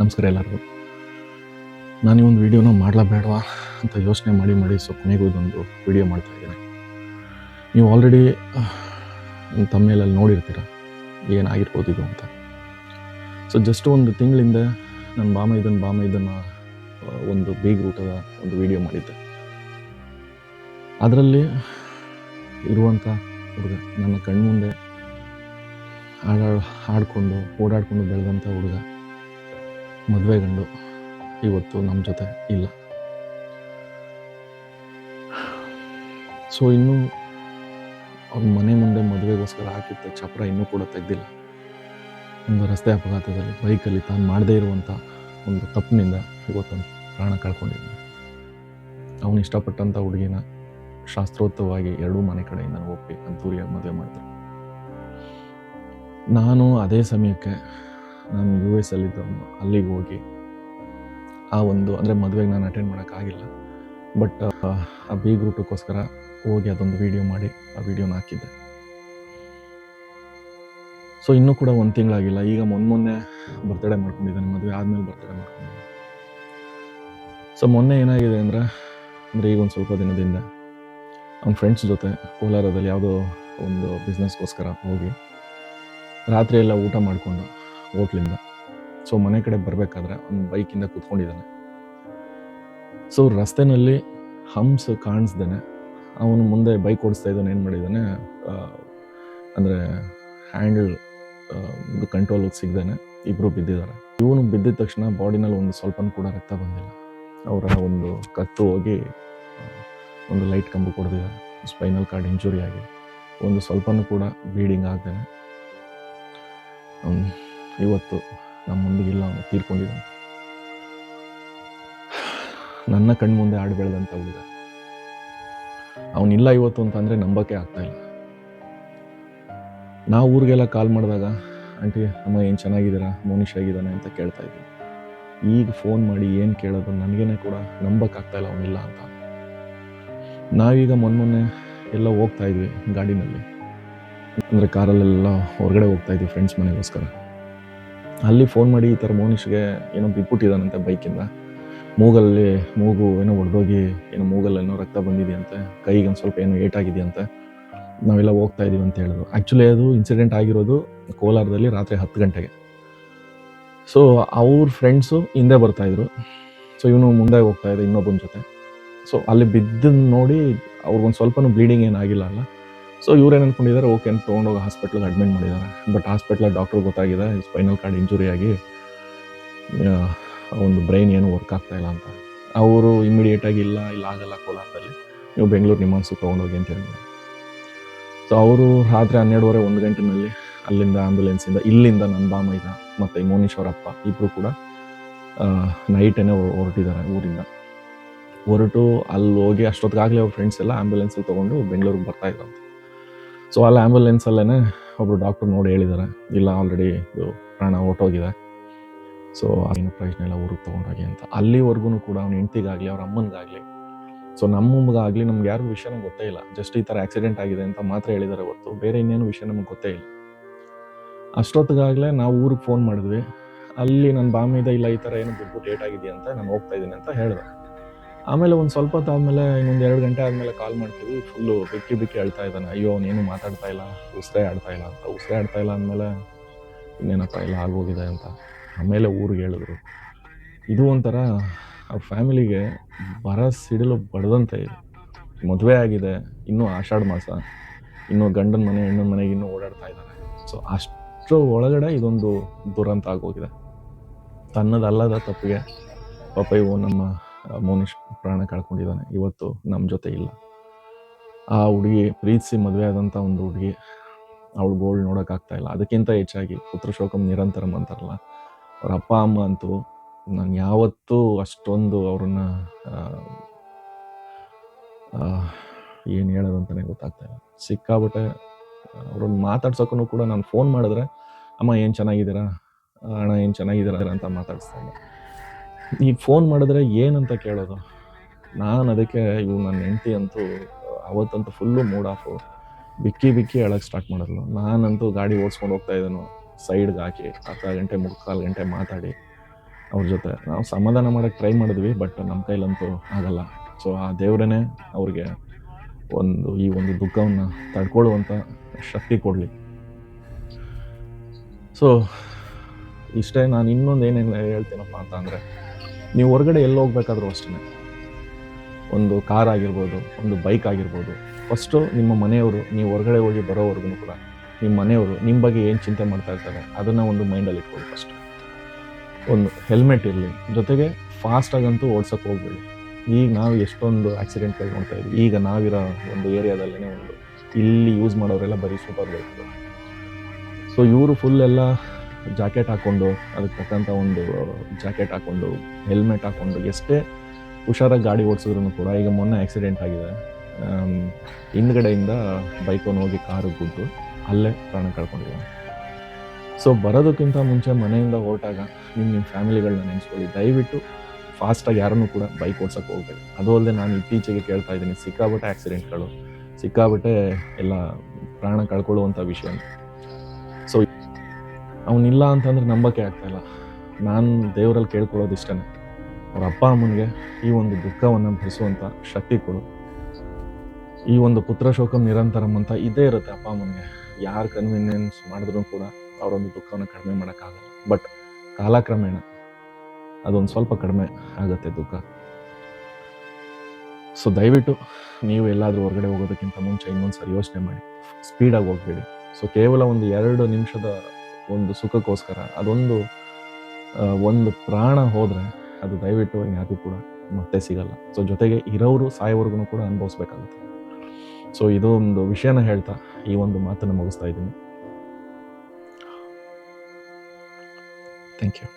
ನಮಸ್ಕಾರ ಎಲ್ಲರಿಗೂ. ನಾನು ಈ ಒಂದು ವಿಡಿಯೋನ ಮಾಡಲಬೇಡವಾ ಅಂತ ಯೋಚನೆ ಮಾಡಿ ಮಾಡಿ ಸೊ ಕೊನೆಗೂ ಇದೊಂದು ವಿಡಿಯೋ ಮಾಡ್ತಾ ಇದ್ದೀನಿ. ನೀವು ಆಲ್ರೆಡಿ ತಮ್ಮೇಲಲ್ಲಿ ನೋಡಿರ್ತೀರ? ಏನಾಗಿರ್ಬೋದು ಇದು ಅಂತ. ಸೊ ಜಸ್ಟ್ ಒಂದು ತಿಂಗಳಿಂದ ನನ್ನ ಬಾಮ ಇದನ್ನು ಬಾಮ ಇದನ್ನು ಒಂದು ಬೀಗ್ ಊಟದ ಒಂದು ವಿಡಿಯೋ ಮಾಡಿದ್ದೆ. ಅದರಲ್ಲಿ ಇರುವಂಥ ಹುಡುಗ, ನನ್ನ ಕಣ್ಮುಂದೆ ಹಾಡ ಹಾಡಿಕೊಂಡು, ಓಡಾಡಿಕೊಂಡು ಬೆಳೆದಂಥ ಹುಡುಗ. ಮದುವೆ ಗಂಡು ಇವತ್ತು ನಮ್ಮ ಜೊತೆ ಇಲ್ಲ. ಸೊ ಇನ್ನೂ ಅವ್ರ ಮನೆ ಮುಂದೆ ಮದುವೆಗೋಸ್ಕರ ಹಾಕಿದ್ದ ಚಪ್ರ ಇನ್ನೂ ಕೂಡ ತೆಗೆದಿಲ್ಲ. ಒಂದು ರಸ್ತೆ ಅಪಘಾತದಲ್ಲಿ ಬೈಕಲ್ಲಿ ತಾನು ಮಾಡದೇ ಇರುವಂಥ ಒಂದು ತಪ್ಪಿನಿಂದ ಇವತ್ತೊಂದು ಪ್ರಾಣ ಕಳ್ಕೊಂಡಿದ್ದಾನೆ. ಅವನು ಇಷ್ಟಪಟ್ಟಂಥ ಹುಡುಗಿನ ಶಾಸ್ತ್ರೋತ್ತವಾಗಿ ಎರಡೂ ಮನೆ ಕಡೆಯಿಂದ ಒಪ್ಪಿ ಅದ್ದೂರಿಯಾಗಿ ಮದುವೆ ಮಾಡ್ತಾರೆ. ನಾನು ಅದೇ ಸಮಯಕ್ಕೆ ನಾನು ಯು ಎಸ್ ಅಲ್ಲಿದ್ದವನು ಅಲ್ಲಿಗೆ ಹೋಗಿ ಆ ಒಂದು, ಅಂದರೆ ಮದುವೆಗೆ ನಾನು ಅಟೆಂಡ್ ಮಾಡೋಕ್ಕಾಗಿಲ್ಲ ಬಟ್ ಆ ಬಿ ಗ್ರೂಪಕ್ಕೋಸ್ಕರ ಹೋಗಿ ಅದೊಂದು ವಿಡಿಯೋ ಮಾಡಿ, ಆ ವಿಡಿಯೋನ ಹಾಕಿದ್ದೆ. ಸೊ ಇನ್ನೂ ಕೂಡ ಒಂದು ತಿಂಗಳಾಗಿಲ್ಲ. ಈಗ ಮೊನ್ನೆ ಮೊನ್ನೆ ಬರ್ತಡೇ ಮಾಡ್ಕೊಂಡಿದ್ದಾನೆ, ಮದುವೆ ಆದಮೇಲೆ ಬರ್ತಡೇ ಮಾಡ್ಕೊಂಡಿದ್ದಾನೆ. ಸೊ ಮೊನ್ನೆ ಏನಾಗಿದೆ ಅಂದರೆ ಅಂದರೆ ಈಗ ಒಂದು ಸ್ವಲ್ಪ ದಿನದಿಂದ ಅವ್ನ ಫ್ರೆಂಡ್ಸ್ ಜೊತೆ ಕೋಲಾರದಲ್ಲಿ ಯಾವುದೋ ಒಂದು ಬಿಸ್ನೆಸ್ಗೋಸ್ಕರ ಹೋಗಿ ರಾತ್ರಿ ಎಲ್ಲ ಊಟ ಮಾಡಿಕೊಂಡು ಹೋಟ್ಲಿಂದ. ಸೊ ಮನೆ ಕಡೆ ಬರಬೇಕಾದ್ರೆ ಅವ್ನು ಬೈಕಿಂದ ಕೂತ್ಕೊಂಡಿದ್ದಾನೆ. ಸೊ ರಸ್ತೆನಲ್ಲಿ ಹಂಸ್ ಕಾಣಿಸ್ದೇನೆ. ಅವನು ಮುಂದೆ ಬೈಕ್ ಓಡಿಸ್ತಾ ಇದ್ದಾನೆ, ಏನು ಮಾಡಿದ್ದಾನೆ? ಅಂದರೆ ಹ್ಯಾಂಡಲ್ ಕಂಟ್ರೋಲ್ ಸಿಗ್ದೇನೆ. ಇಬ್ಬರು ಬಿದ್ದಿದ್ದಾರೆ. ಇವನು ಬಿದ್ದಿದ ತಕ್ಷಣ ಬಾಡಿನಲ್ಲಿ ಒಂದು ಸ್ವಲ್ಪ ಕೂಡ ರಕ್ತ ಬಂದಿಲ್ಲ. ಅವರ ಒಂದು ಕತ್ತು ಹೋಗಿ ಒಂದು ಲೈಟ್ ಕಂಬ ಕೊಡ್ದಿದ್ದಾರೆ. ಸ್ಪೈನಲ್ ಕಾರ್ಡ್ ಇಂಜುರಿ ಆಗಿ ಒಂದು ಸ್ವಲ್ಪನೂ ಕೂಡ ಬ್ಲೀಡಿಂಗ್ ಆಗ್ದೇನೆ. ಇವತ್ತು ನಮ್ಮ ಮುಂದಿಗಿಲ್ಲ ಅವನು ತೀರ್ಕೊಂಡಿದ್ದಾನೆ. ನನ್ನ ಕಣ್ಮುಂದೆ ಹಾಡು ಬೆಳೆದಂಥ ಹುಡುಗ. ಅವನಿಲ್ಲ ಇವತ್ತು ಅಂತಂದರೆ ನಂಬಕ್ಕೆ ಆಗ್ತಾ ಇಲ್ಲ. ನಾವು ಊರಿಗೆಲ್ಲ ಕಾಲ್ ಮಾಡಿದಾಗ, ಆಂಟಿ, ಅಮ್ಮ, ಏನು ಚೆನ್ನಾಗಿದ್ದೀರಾ? ಮೋನಿಶ್ ಆಗಿದ್ದಾನೆ ಅಂತ ಕೇಳ್ತಾ ಇದ್ವಿ. ಈಗ ಫೋನ್ ಮಾಡಿ ಏನು ಕೇಳೋದು ನನಗೇನೆ ಕೂಡ ನಂಬಕ್ಕಾಗ್ತಾ ಇಲ್ಲ, ಅವನಿಲ್ಲ ಅಂತ. ನಾವೀಗ ಮೊನ್ನೆ ಮೊನ್ನೆ ಎಲ್ಲ ಹೋಗ್ತಾ ಇದ್ವಿ ಗಾಡಿನಲ್ಲಿ. ಅಂದರೆ ಕಾರಲ್ಲೆಲ್ಲ ಹೊರಗಡೆ ಹೋಗ್ತಾ ಇದ್ವಿ ಫ್ರೆಂಡ್ಸ್ ಮನೆಗೋಸ್ಕರ. ಅಲ್ಲಿ ಫೋನ್ ಮಾಡಿ ಈ ಥರ ಮೋನಿಷ್ಗೆ ಏನೋ ಬಿಟ್ಬಿಟ್ಟಿದ್ದಾನಂತೆ ಬೈಕಿಂದ ಮೂಗಲ್ಲಿ ಮೂಗು ಏನೋ ಒಡೆದೋಗಿ ಏನೋ ಮೂಗಲ್ಲಿ ಏನೋ ರಕ್ತ ಬಂದಿದೆಯಂತೆ. ಕೈಗೆ ಒಂದು ಸ್ವಲ್ಪ ಏನೋ ಏಟಾಗಿದೆಯಂತೆ. ನಾವೆಲ್ಲ ಹೋಗ್ತಾ ಇದ್ದೀವಿ ಅಂತ ಹೇಳಿದ್ರು. ಆ್ಯಕ್ಚುಲಿ ಅದು ಇನ್ಸಿಡೆಂಟ್ ಆಗಿರೋದು ಕೋಲಾರದಲ್ಲಿ ರಾತ್ರಿ ಹತ್ತು ಗಂಟೆಗೆ. ಸೊ ಅವ್ರ ಫ್ರೆಂಡ್ಸು ಹಿಂದೆ ಬರ್ತಾಯಿದ್ರು ಸೊ ಇವನು ಮುಂದೆ ಹೋಗ್ತಾ ಇದ್ದ ಇನ್ನೊಬ್ಬನ ಜೊತೆ. ಸೊ ಅಲ್ಲಿ ಬಿದ್ದನ್ನು ನೋಡಿ ಅವ್ರಿಗೊಂದು ಸ್ವಲ್ಪನೂ ಬ್ಲೀಡಿಂಗ್ ಏನಾಗಿಲ್ಲ ಅಲ್ಲ. ಸೊ ಇವ್ರೇನು ಅನ್ಕೊಂಡಿದ್ದಾರೆ ಓಕೆ ತೊಗೊಂಡೋಗಿ ಹಾಸ್ಪಿಟ್ಲಿಗೆ ಅಡ್ಮಿಟ್ ಮಾಡಿದ್ದಾರೆ ಬಟ್ ಹಾಸ್ಪಿಟ್ಲಲ್ಲಿ ಡಾಕ್ಟ್ರ್ ಗೊತ್ತಾಗಿದೆ ಸ್ಪೈನಲ್ ಕಾರ್ಡ್ ಇಂಜುರಿ ಆಗಿ ಒಂದು ಬ್ರೈನ್ ಏನು ವರ್ಕ್ ಆಗ್ತಾ ಇಲ್ಲ ಅಂತ. ಅವರು ಇಮ್ಮಿಡಿಯೇಟಾಗಿ ಇಲ್ಲ ಇಲ್ಲ ಆಗಲ್ಲ ಕೋಲಾರದಲ್ಲಿ. ನೀವು ಬೆಂಗಳೂರು ನಿಮಾನ್ಸು ತೊಗೊಂಡೋಗಿ ಅಂತ ಹೇಳಿದ್ರು. ಸೊ ಅವರು ರಾತ್ರಿ ಹನ್ನೆರಡುವರೆ, ಒಂದು ಗಂಟೆನಲ್ಲಿ ಅಲ್ಲಿಂದ ಆಂಬುಲೆನ್ಸಿಂದ ಇಲ್ಲಿಂದ ನನ್ನ ಬಾಮೈದ ಮತ್ತು ಅವರಪ್ಪ ಇಬ್ಬರು ಕೂಡ ನೈಟೇನೆ ಹೊರಟಿದ್ದಾರೆ ಊರಿಂದ. ಹೊರಟು ಅಲ್ಲಿ ಹೋಗಿ, ಅಷ್ಟೊತ್ತಿಗಾಗಲೇ ಅವ್ರ ಫ್ರೆಂಡ್ಸ್ ಎಲ್ಲ ಆಂಬ್ಯುಲೆನ್ಸ್ ತೊಗೊಂಡು ಬೆಂಗಳೂರಿಗೆ ಬರ್ತಾ ಇದ್ರಂತೆ. ಸೊ ಅಲ್ಲಿ ಆ್ಯಂಬುಲೆನ್ಸಲ್ಲೇ ಒಬ್ಬರು ಡಾಕ್ಟರ್ ನೋಡಿ ಹೇಳಿದ್ದಾರೆ ಇಲ್ಲ ಆಲ್ರೆಡಿ ಇದು ಪ್ರಾಣ ಹೊಟ್ಟೋಗಿದೆ ಸೊ ಆಗಿನ ಪ್ರಶ್ನೆ ಎಲ್ಲ ಊರಿಗೆ ತೊಗೊಂಡೋಗಿ ಅಂತ. ಅಲ್ಲಿವರೆಗೂ ಕೂಡ ಅವ್ನ ಹೆಂಡ್ತಿಗಾಗಲಿ, ಅವ್ರ ಅಮ್ಮನಿಗಾಗಲಿ. ಸೊ ನಮ್ಮಗಾಗಲಿ ನಮ್ಗೆ ಯಾರಿಗೂ ವಿಷಯನೇ ಗೊತ್ತೇ ಇಲ್ಲ. ಜಸ್ಟ್ ಈ ಥರ ಆಕ್ಸಿಡೆಂಟ್ ಆಗಿದೆ ಅಂತ ಮಾತ್ರ ಹೇಳಿದ್ದಾರೆ ಹೊರತು ಬೇರೆ ಇನ್ನೇನು ವಿಷಯ ನಮಗೆ ಗೊತ್ತೇ ಇಲ್ಲ. ಅಷ್ಟೊತ್ತಿಗಾಗಲೇ ನಾವು ಊರಿಗೆ ಫೋನ್ ಮಾಡಿದ್ವಿ. ಅಲ್ಲಿ ನನ್ನ ಬಾಮಿದ ಇಲ್ಲ ಈ ಥರ ಏನು ಬಿಟ್ಬಿಟ್ಟು ಲೇಟ್ ಆಗಿದೆಯಾ ಅಂತ ನಾನು ಹೋಗ್ತಾ ಇದ್ದೀನಿ ಅಂತ ಹೇಳಿದೆ. ಆಮೇಲೆ ಒಂದು ಸ್ವಲ್ಪ ಹೊತ್ತು ಆದಮೇಲೆ ಇನ್ನೊಂದು ಎರಡು ಗಂಟೆ ಆದಮೇಲೆ ಕಾಲ್ ಮಾಡ್ತೀವಿ. ಫುಲ್ಲು ಬಿಕ್ಕಿ ಬಿಕ್ಕಿ ಹೇಳ್ತಾ ಇದ್ದಾನೆ. ಅಯ್ಯೋ ಅವನೇನು ಮಾತಾಡ್ತಾ ಇಲ್ಲ, ಉಸಿರೇ ಆಡ್ತಾ ಇಲ್ಲ ಅಂತ. ಉಸಿರೇ ಆಡ್ತಾ ಇಲ್ಲ ಅಂದಮೇಲೆ ಇನ್ನೇನಪ್ಪ, ಇಲ್ಲ ಆಗೋಗಿದೆ ಅಂತ. ಆಮೇಲೆ ಊರಿಗೆ ಹೇಳಿದ್ರು. ಇದು ಒಂಥರ ಆ ಫ್ಯಾಮಿಲಿಗೆ ಬರ ಸಿಡಿಲು ಬಡ್ದಂತೆ. ಇದೆ ಮದುವೆ ಆಗಿದೆ, ಇನ್ನೂ ಆಷಾಢ ಮಾಸ. ಇನ್ನೂ ಗಂಡನ ಮನೆ, ಹೆಣ್ಣಿನ ಮನೆಗೆ ಇನ್ನೂ ಓಡಾಡ್ತಾ ಇದ್ದಾನೆ ಸೊ ಅಷ್ಟರ ಒಳಗಡೆ ಇದೊಂದು ದುರಂತ ಆಗೋಗಿದೆ. ತನ್ನದಲ್ಲದ ತಪ್ಪಿಗೆ ಪಾಪ ಇವು ನಮ್ಮ ಮೋನಿಶ್ ಪ್ರಾಣ ಕಳ್ಕೊಂಡಿದ್ದಾನೆ. ಇವತ್ತು ನಮ್ಮ ಜೊತೆ ಇಲ್ಲ. ಆ ಹುಡುಗಿ ಪ್ರೀತಿಸಿ ಮದುವೆ ಆದಂಥ ಒಂದು ಹುಡುಗಿ, ಅವಳು ಗೋಲ್ಡ್ ನೋಡೋಕ್ಕಾಗ್ತಾ ಇಲ್ಲ. ಅದಕ್ಕಿಂತ ಹೆಚ್ಚಾಗಿ ಪುತ್ರ ಶೋಕಂ ನಿರಂತರಂ ಅಂತಾರಲ್ಲ, ಅವ್ರ ಅಪ್ಪ, ಅಮ್ಮ ಅಂತೂ ನಾನು ಯಾವತ್ತೂ ಅಷ್ಟೊಂದು ಅವ್ರನ್ನ ಏನು ಹೇಳೋದಂತಲೇ ಗೊತ್ತಾಗ್ತಾ ಇಲ್ಲ. ಸಿಕ್ಕಾಬಿಟ್ಟೆ ಅವ್ರನ್ನ ಮಾತಾಡ್ಸೋಕ್ಕೂ ಕೂಡ ನಾನು ಫೋನ್ ಮಾಡಿದ್ರೆ, ಅಮ್ಮ, ಏನು ಚೆನ್ನಾಗಿದ್ದೀರಾ? ಅಣ್ಣ, ಏನು ಚೆನ್ನಾಗಿದ್ದೀರಾ? ಅಂತ ಮಾತಾಡಿಸ್ತಾ ಇದ್ದೆ. ಈಗ ಫೋನ್ ಮಾಡಿದ್ರೆ ಏನಂತ ಕೇಳೋದು? ನಾನು ಅದಕ್ಕೆ ಇವು ನನ್ನ ಹೆಂಡತಿ ಅಂತೂ, ಅವತ್ತಂತೂ ಫುಲ್ಲು ಮೂಡ್ ಆಫು ಬಿಕ್ಕಿ ಬಿಕ್ಕಿ ಹೇಳಕ್ಕೆ ಸ್ಟಾರ್ಟ್ ಮಾಡಿದ್ಲು. ನಾನಂತೂ ಗಾಡಿ ಓಡಿಸ್ಕೊಂಡು ಹೋಗ್ತಾ ಇದ್ದಾನು. ಸೈಡ್ಗೆ ಹಾಕಿ ಅರ್ಧ ಗಂಟೆ, ಮುಕ್ಕಾಲು ಗಂಟೆ ಮಾತಾಡಿ ಅವ್ರ ಜೊತೆ. ನಾವು ಸಮಾಧಾನ ಮಾಡೋಕ್ಕೆ ಟ್ರೈ ಮಾಡಿದ್ವಿ ಬಟ್ ನಮ್ಮ ಕೈಲಂತೂ ಆಗಲ್ಲ. ಸೊ ಆ ದೇವರೇ ಅವ್ರಿಗೆ ಒಂದು, ಈ ಒಂದು ದುಃಖವನ್ನು ತಡ್ಕೊಳ್ಳುವಂಥ ಶಕ್ತಿ ಕೊಡಲಿ. ಸೊ ಇಷ್ಟೇ ನಾನು ಇನ್ನೊಂದು ಏನೇನು ಹೇಳ್ತೀನಪ್ಪ ಅಂತ ಅಂದರೆ ನೀವು ಹೊರಗಡೆ ಎಲ್ಲಿ ಹೋಗ್ಬೇಕಾದ್ರೂ ಅಷ್ಟೇ ಒಂದು ಕಾರ್ ಆಗಿರ್ಬೋದು, ಒಂದು ಬೈಕ್ ಆಗಿರ್ಬೋದು ಫಸ್ಟು ನಿಮ್ಮ ಮನೆಯವರು, ನೀವು ಹೊರಗಡೆ ಹೋಗಿ ಬರೋವರೆಗೂ ಕೂಡ ನಿಮ್ಮ ಮನೆಯವರು ನಿಮ್ಮ ಬಗ್ಗೆ ಏನು ಚಿಂತೆ ಮಾಡ್ತಾ ಇರ್ತಾರೆ ಅದನ್ನು ಒಂದು ಮೈಂಡಲ್ಲಿ ಇಟ್ಕೊಳ್ಳಿ ಫಸ್ಟ್ ಒಂದು ಹೆಲ್ಮೆಟ್ ಇರಲಿ, ಜೊತೆಗೆ ಫಾಸ್ಟಾಗಂತೂ ಓಡ್ಸೋಕೆ ಹೋಗ್ಬೇಡಿ. ಈಗ ನಾವು ಎಷ್ಟೊಂದು ಆಕ್ಸಿಡೆಂಟ್ಗಳು ನೋಡ್ತಾ ಇದ್ವಿ. ಈಗ ನಾವಿರೋ ಒಂದು ಏರಿಯಾದಲ್ಲೇ ಒಂದು, ಇಲ್ಲಿ ಯೂಸ್ ಮಾಡೋರೆಲ್ಲ ಬರೀ ಸೂಪರ್ ಬೈಕ್ ಸೊ ಇವರು ಫುಲ್ ಎಲ್ಲ ಜಾಕೆಟ್ ಹಾಕ್ಕೊಂಡು ಅದಕ್ಕೆ ತಕ್ಕಂತ ಒಂದು ಜಾಕೆಟ್ ಹಾಕ್ಕೊಂಡು ಹೆಲ್ಮೆಟ್ ಹಾಕ್ಕೊಂಡು ಎಷ್ಟೇ ಹುಷಾರಾಗಿ ಗಾಡಿ ಓಡಿಸಿದ್ರು ಕೂಡ ಈಗ ಮೊನ್ನೆ ಆಕ್ಸಿಡೆಂಟ್ ಆಗಿದೆ. ಹಿಂದ್ಗಡೆಯಿಂದ ಬೈಕನ್ನು ಹೋಗಿ ಕಾರು ಕೂತು ಅಲ್ಲೇ ಪ್ರಾಣ ಕಳ್ಕೊಂಡಿದ್ದಾನೆ. ಸೊ ಬರೋದಕ್ಕಿಂತ ಮುಂಚೆ ಮನೆಯಿಂದ ಹೊರಟಾಗ ನಿಮ್ಮ ನಿಮ್ಮ ಫ್ಯಾಮಿಲಿಗಳನ್ನ ನೆನೆಸ್ಕೊಳ್ಳಿ. ದಯವಿಟ್ಟು ಫಾಸ್ಟಾಗಿ ಯಾರನ್ನು ಕೂಡ ಬೈಕ್ ಓಡ್ಸೋಕೆ ಹೋಗ್ಬೇಡಿ. ಅದು ಅಲ್ಲದೆ ನಾನು ಇತ್ತೀಚೆಗೆ ಕೇಳ್ತಾ ಇದ್ದೀನಿ ಸಿಕ್ಕಾಬಟ್ಟೆ ಆಕ್ಸಿಡೆಂಟ್ಗಳು ಸಿಕ್ಕಾಬಟ್ಟೆ ಎಲ್ಲ ಪ್ರಾಣ ಕಳ್ಕೊಳ್ಳುವಂಥ ವಿಷಯ. ಸೊ ಅವನಿಲ್ಲ ಅಂತಂದ್ರೆ ನಂಬಕ್ಕೆ ಆಗ್ತಾ ಇಲ್ಲ. ನಾನು ದೇವರಲ್ಲಿ ಕೇಳ್ಕೊಳ್ಳೋದು ಇಷ್ಟೇ ಅವ್ರ ಅಪ್ಪ ಅಮ್ಮನಿಗೆ ಈ ಒಂದು ದುಃಖವನ್ನು ಭರಿಸುವಂಥ ಶಕ್ತಿ ಕೊಡು. ಈ ಒಂದು ಪುತ್ರ ಶೋಕಂ ನಿರಂತರಂ ಅಂತ ಇದೇ ಇರುತ್ತೆ ಅಪ್ಪ ಅಮ್ಮನಿಗೆ. ಯಾರು ಕನ್ವಿನಿಯನ್ಸ್ ಮಾಡಿದ್ರು ಕೂಡ ಅವರೊಂದು ದುಃಖವನ್ನು ಕಡಿಮೆ ಮಾಡೋಕ್ಕಾಗಲ್ಲ. ಬಟ್ ಕಾಲಕ್ರಮೇಣ ಅದೊಂದು ಸ್ವಲ್ಪ ಕಡಿಮೆ ಆಗುತ್ತೆ ದುಃಖ. ಸೊ ದಯವಿಟ್ಟು ನೀವು ಎಲ್ಲಾದರೂ ಹೊರಗಡೆ ಹೋಗೋದಕ್ಕಿಂತ ಮುಂಚೆ ಇನ್ನೊಂದು ಸರಿ ಯೋಚನೆ ಮಾಡಿ. ಸ್ಪೀಡಾಗಿ ಹೋಗ್ಬೇಡಿ. ಸೊ ಕೇವಲ ಒಂದು ಎರಡು ನಿಮಿಷದ ಒಂದು ಸುಖಕ್ಕೋಸ್ಕರ, ಅದೊಂದು ಒಂದು ಪ್ರಾಣ ಹೋದರೆ ಅದು ದಯವಿಟ್ಟು ಯಾರಿಗೂ ಕೂಡ ಮತ್ತೆ ಸಿಗಲ್ಲ. ಸೊ ಜೊತೆಗೆ ಇರೋರು ಸಾಯೋವರೆಗೂ ಕೂಡ ಅನುಭವಿಸ್ಬೇಕಾಗುತ್ತೆ. ಸೊ ಇದೊಂದು ವಿಷಯನ ಹೇಳ್ತಾ ಈ ಒಂದು ಮಾತನ್ನು ಮುಗಿಸ್ತಾ ಇದ್ದೀನಿ. Thank you